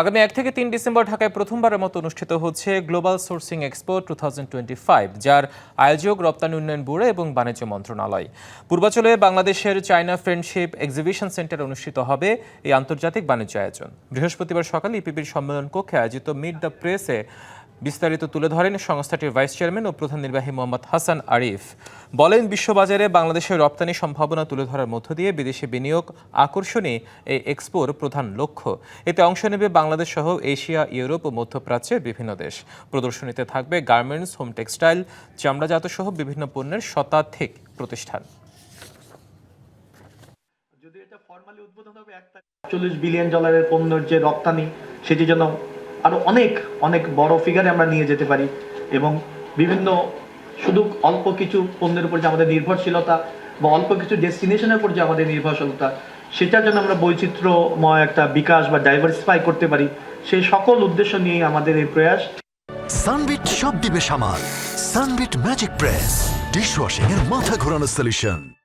আগামী এক থেকে তিন ডিসেম্বর ঢাকায় প্রথমবারের মতো অনুষ্ঠিত হচ্ছে গ্লোবাল সোর্সিং এক্সপো টু যার আয়োজক রপ্তানি উন্নয়ন ব্যুরো এবং বাণিজ্য মন্ত্রণালয়। পূর্বাচলে বাংলাদেশের চায়না ফ্রেন্ডশিপ এক্সিবিশন সেন্টারে অনুষ্ঠিত হবে এই আন্তর্জাতিক বাণিজ্য আয়োজন। বৃহস্পতিবার সকালে ইপিবির সম্মেলন কক্ষে আয়োজিত মিট দ্য প্রেসে বিস্তারিত তুলে ধরেন সংস্থাটির ভাইস চেয়ারম্যান ও প্রধান নির্বাহী মোহাম্মদ হাসান আরিফ। বলেন, বিশ্ববাজারে বাংলাদেশের রপ্তানি সম্ভাবনা তুলে ধরার মধ্য দিয়ে বিদেশি বিনিয়োগ আকর্ষণই এই এক্সপোর প্রধান লক্ষ্য। এতে অংশ নেবে বাংলাদেশ সহ এশিয়া, ইউরোপ ও মধ্যপ্রাচ্যের বিভিন্ন দেশ। প্রদর্শনীতে থাকবে গার্মেন্টস, হোম টেক্সটাইল, চামড়াজাত সহ বিভিন্ন পণ্যের শতাধিক প্রতিষ্ঠান। যদি এটা ফর্মালি উদ্বোধন হবে একটা চল্লিশ বিলিয়ন ডলারের পণ্যের যে রপ্তানি, সেটি যেন আরও অনেক অনেক বড় ফিগারে আমরা নিয়ে যেতে পারি এবং বিভিন্ন শুধু অল্প কিছু পণ্যের উপর যে আমাদের নির্ভরশীলতা বা অল্প কিছু ডেস্টিনেশনের উপর যে আমাদের নির্ভরশীলতা, সেটার জন্য আমরা বৈচিত্র্যময় একটা বিকাশ বা ডাইভার্সিফাই করতে পারি। সেই সকল উদ্দেশ্য নিয়ে আমাদের এই প্রয়াস। সানবিট সব দিবে সামাল। সানবিট ম্যাজিক প্রেস ডিশওয়াশিং এর মাথা ঘোরানো সলিউশন